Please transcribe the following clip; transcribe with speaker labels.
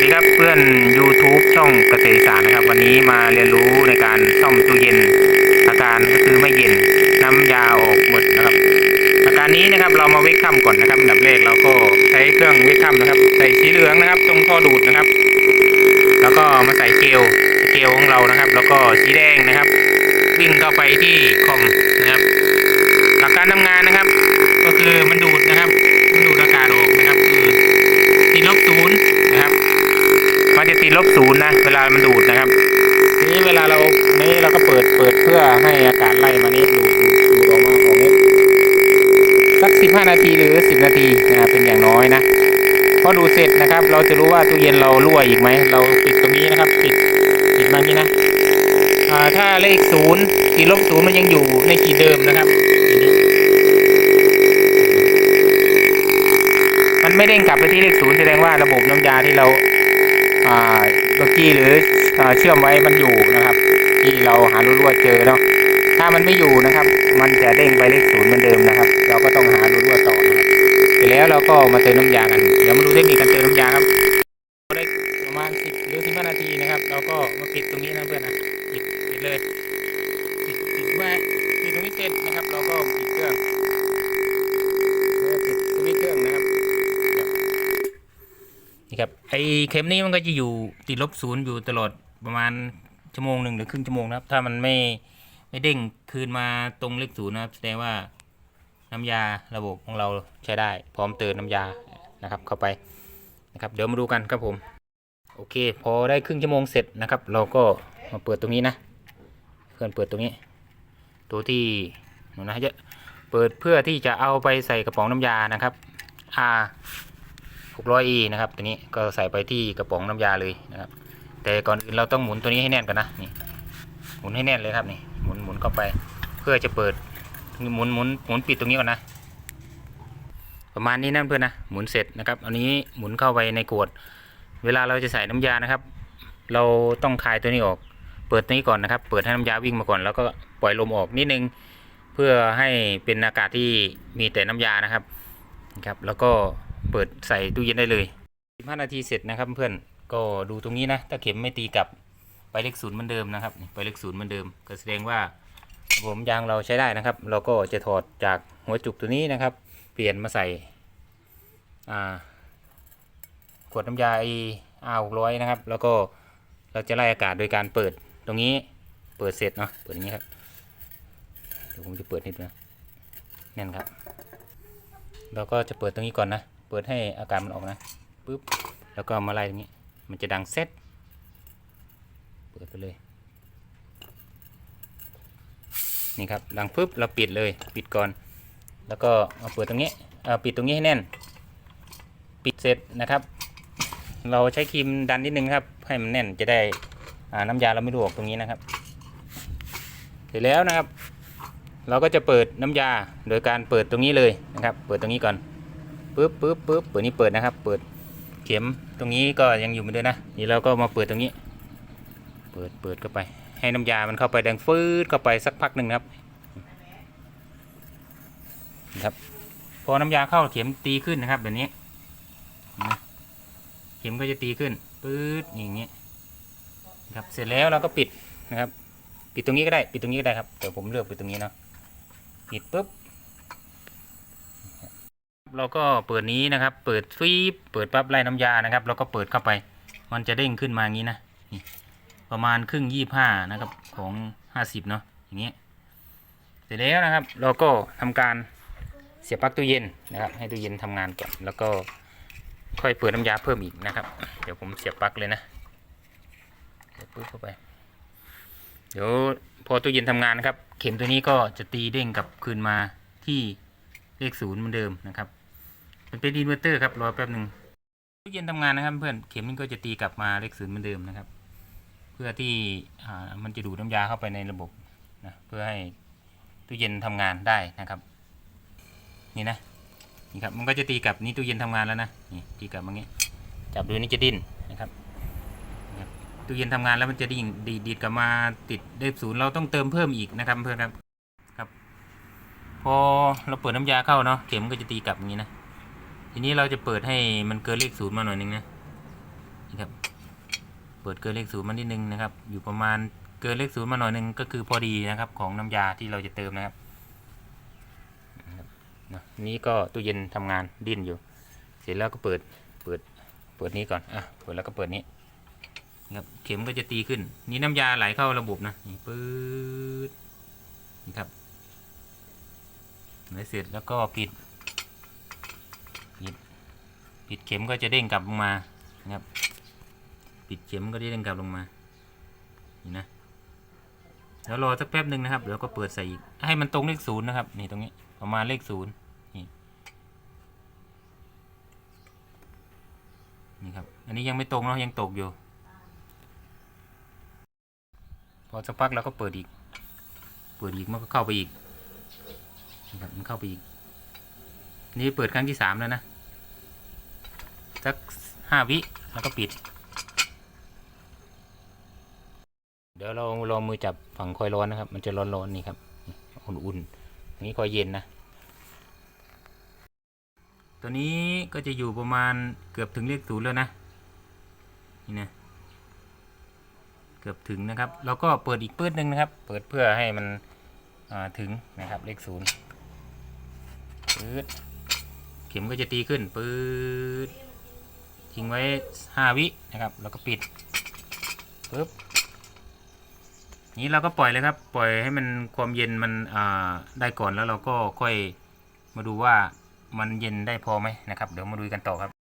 Speaker 1: วัสดีครับเพื่อน YouTube ช่องเกษตรอีสารนะครับ วันนี้มาเรียนรู้ในการซ่อมตู้เย็น อาการก็คือไม่เย็นน้ำยาออกหมดนะครับ อาการนี้นะครับเรามาเวกคัมก่อนนะครับอันดับแรกเราก็ใช้เครื่องเวกคัมนะครับ ใส่สีเหลืองนะครับ ตรงท่อดูดนะครับ แล้วก็มาใส่เกลเกลของเรานะครับ แล้วก็สีแดงนะครับ วิ่งเข้าไปที่คอมนะครับ หลักการทำงานนะครับ ก็คือมันดูดนะครับ มันดูดอากาศออกนะครับคือติดลบศูนย์นะครับ มันจะติดลบศู นย์นะเวลมันดูดนะครับ ทีนี้เวลาเรานี้เราก็เปิดเปิดเพื่อให้อากาศไล่มานี่ดูดดูดดูดออกมาออกนี้สักสิบห้านาทีหรือสิบนาทีนะเป็นอย่างน้อยนะพอดูเสร็จนะครับ เราจะรู้ว่าตู้เย็นเรารั่วอีกไหมเราปิดตรงนี้นะครับ ปิดปิดมางี้นะอ่าถ้าเลขศูนย์ติดลบศูนย์มันยังอยู่ในขีดเดิมนะครับมันไม่เด้งกลับไปที่เลขศูนย์แสดงว่าระบบน้ำยาที่เราอ่า เมื่อกี้หรือเชื่อมไว้มันอยู่นะครับ ที่เราหารั่วเจอเนาะถ้ามันไม่อยู่นะครับ มันจะเด้งไปเลขศูนย์เหมือนเดิมนะครับ เราก็ต้องหารั่วต่อนะครับเสร็จแล้วเราก็มาเติมน้ำยากันเดี๋ยวมาดูเทคนิคการเติมน้ำยาครับได้ประมาณสิบหรือสิบห้านาทีนะครับ เราก็มาปิดตรงนี้นะเพื่อนนะปิดปิดเลยปิดปิดไว้ปิดตรงนี้เสร็จนะครับ เราก็ปิดเครื่องแล้วก็ปิดตรงนี้เครื่องนะครับ นี่ครับไอเข็มนี้มันก็จะอยู่ติดลบศูนย์อยู่ตลอดประมาณชั่วโมงหนึ่งหรือครึ่งชั่วโมงนะครับ ถ้ามันไม่ไม่เด้งคืนมาตรงเลขศูนย์นะครับแสดงว่าน้ำยาระบบของเราใช้ได้ พร้อมเติมน้ำยานะครับเข้าไปนะครับเดี๋ยวมาดูกันครับผม โอเค พอได้ครึ่งชั่วโมงเสร็จนะครับ เราก็มาเปิดตรงนี้นะ เพื่อนเปิดตรงนี้ ตัวที่หนูนะจะเปิดเพื่อที่จะเอาไปใส่กระป๋องน้ำยานะครับ R 600e นะครับตัวนี้ก็ใส่ไปที่กระป๋องน้ำยาเลยนะครับ แต่ก่อนอื่นเราต้องหมุนตัวนี้ให้แน่นก่อนนะนี่หมุนให้แน่นเลยครับนี่หมุนหมุนเข้าไป เพื่อจะเปิดหมุนหมุนหมุนปิดตรงนี้ก่อนนะ ประมาณนี้นะเพื่อนนะหมุนเสร็จนะครับ อันนี้หมุนเข้าไปในขวด เวลาเราจะใส่น้ำยานะครับ เราต้องคลายตัวนี้ออก เปิดตัวนี้ก่อนนะครับ เปิดให้น้ำยาวิ่งมาก่อน แล้วก็ปล่อยลมออกนิดนึง เพื่อให้เป็นอากาศที่มีแต่น้ำยานะครับนะครับ แล้วก็ เปิดใส่ตู้เย็นได้เลย 15 นาทีเสร็จนะครับเพื่อนก็ดูตรงนี้นะ ถ้าเข็มไม่ตีกลับไปเลขศูนย์เหมือนเดิมนะครับไปเลขศูนย์เหมือนเดิม ก็แสดงว่าระบบยางเราใช้ได้นะครับ เราก็จะถอดจากหัวจุกตัวนี้นะครับ เปลี่ยนมาใส่ขวดน้ำยาไออาหกร้อยนะครับ แล้วก็เราจะไล่อากาศโดยการเปิดตรงนี้เปิดเสร็จเนาะเปิดอย่างนี้ครับเดี๋ยวผมจะเปิดนิดนะแน่นครับ เราก็จะเปิดตรงนี้ก่อนนะ เปิดให้อากาศมันออกนะปึ๊บแล้วก็มาไล่ตรงนี้ มันจะดังเซ็ตเปิดไปเลย นี่ครับดังปึ๊บเราปิดเลยปิดก่อน แล้วก็มาเปิดตรงนี้เอ่อปิดตรงนี้ให้แน่น ปิดเสร็จนะครับ เราใช้ครีมดันนิดนึงครับ ให้มันแน่นจะได้อ่าน้ำยาเราไม่รั่วออกตรงนี้นะครับ เสร็จแล้วนะครับ เราก็จะเปิดน้ำยาโดยการเปิดตรงนี้เลยนะครับ เปิดตรงนี้ก่อน ปึ๊บปึ๊บปึ๊บเปิดนี้เปิดนะครับ เปิดเข็มตรงนี้ก็ยังอยู่เหมือนเดิมนะ นี่เราก็มาเปิดตรงนี้ เปิดเปิดเข้าไป ให้น้ำยามันเข้าไปดังฟืดเข้าไปสักพักหนึ่งนะครับนะครับ พอน้ำยาเข้าเข็มตีขึ้นนะครับแบบนี้นะเข็มก็จะตีขึ้นปื๊ดอย่างนี้นะครับเสร็จแล้วเราก็ปิดนะครับ ปิดตรงนี้ก็ได้ ปิดตรงนี้ก็ได้ครับเดี๋ยวผมเลือกปิดตรงนี้เนาะปิดปุ๊บ เราก็เปิดนี้นะครับ เปิดฟีบเปิดปั๊บไล่น้ำยานะครับ แล้วก็เปิดเข้าไป มันจะเด้งขึ้นมาอย่างนี้นะนี่ประมาณครึ่งยี่ห้านะครับของห้าสิบเนาะอย่างเงี้ยเสร็จแล้วนะครับ เราก็ทำการเสียบปลั๊กตู้เย็นนะครับ ให้ตู้เย็นทำงานก่อนแล้วก็ค่อยเปิดน้ำยาเพิ่มอีกนะครับ เดี๋ยวผมเสียบปลั๊กเลยนะเสียบปุ๊บเข้าไป เดี๋ยวพอตู้เย็นทำงานนะครับ เข็มตัวนี้ก็จะตีเด้งกลับคืนมาที่เลขศูนย์เหมือนเดิมนะครับ มันเป็นอินเวอร์เตอร์ครับรอแป๊บหนึ่งตู้เย็นทำงานนะครับเพื่อนเข็มมันก็จะตีกลับมาเลขศูนย์เหมือนเดิมนะครับ เพื่อที่มันจะดูดน้ำยาเข้าไปในระบบนะเพื่อให้ตู้เย็นทำงานได้นะครับ นี่นะนี่ครับมันก็จะตีกลับนี่ตู้เย็นทำงานแล้วนะนี่ตีกลับมางี้ จับดูนี่จะดิ้นนะครับตู้เย็นทำงานแล้วมันจะดิ่งดีดกลับมาติดเลขศูนย์เราต้องเติมเพิ่มอีกนะครับเพื่อนครับครับ พอเราเปิดน้ำยาเข้าเนาะเข็มก็จะตีกลับอย่างนี้นะ ทีนี้เราจะเปิดให้มันเกินเลขศูนย์มาหน่อยนึงนะนี่ครับ เปิดเกินเลขศูนย์มานิดนึงนะครับ อยู่ประมาณเกินเลขศูนย์มาหน่อยนึงก็คือพอดีนะครับ ของน้ำยาที่เราจะเติมนะครับนะครับเนอะนี้ก็ตู้เย็นทำงานดิ้นอยู่ เสร็จแล้วก็เปิดเปิดเปิดนี้ก่อนอะเปิดแล้วก็เปิดนี้นะครับเข็มก็จะตีขึ้น นี่น้ำยาไหลเข้าระบบนะนี่ปื๊ดนี่ครับไหลเสร็จแล้วก็ปิด ปิดเข็มก็จะเด้งกลับลงมานะครับ ปิดเข็มก็จะเด้งกลับลงมานี่นะแล้วรอสักแป๊บหนึ่งนะครับเดี๋ยวก็เปิดใส่อีกให้มันตรงเลขศูนย์นะครับนี่ตรงนี้ประมาณเลขศูนย์นี่นี่ครับอันนี้ยังไม่ตรงเนาะยังตกอยู่ พอสักพักเราก็เปิดอีก เปิดอีกมันก็เข้าไปอีกนะครับมันเข้าไปอีก นี่เปิดครั้งที่สามแล้วนะ สักห้าวิแล้วก็ปิด เดี๋ยวเราลองมือจับฝั่งคอยร้อนนะครับ มันจะร้อนๆนี่ครับ อุ่นๆอันนี้คอยเย็นนะ ตัวนี้ก็จะอยู่ประมาณเกือบถึงเลขศูนย์แล้วนะ นี่นะ เกือบถึงนะครับ แล้วก็เปิดอีกปื้ดหนึ่งนะครับ เปิดเพื่อให้มันถึงนะครับเลขศูนย์ปื๊ดเข็มก็จะตีขึ้นปื๊ด ทิ้งไว้ห้าวินะครับ แล้วก็ปิดปึ๊บนี้เราก็ปล่อยเลยครับ ปล่อยให้มันความเย็นมันอ่าได้ก่อนแล้วเราก็ค่อยมาดูว่ามันเย็นได้พอไหมนะครับ เดี๋ยวมาดูกันต่อครับ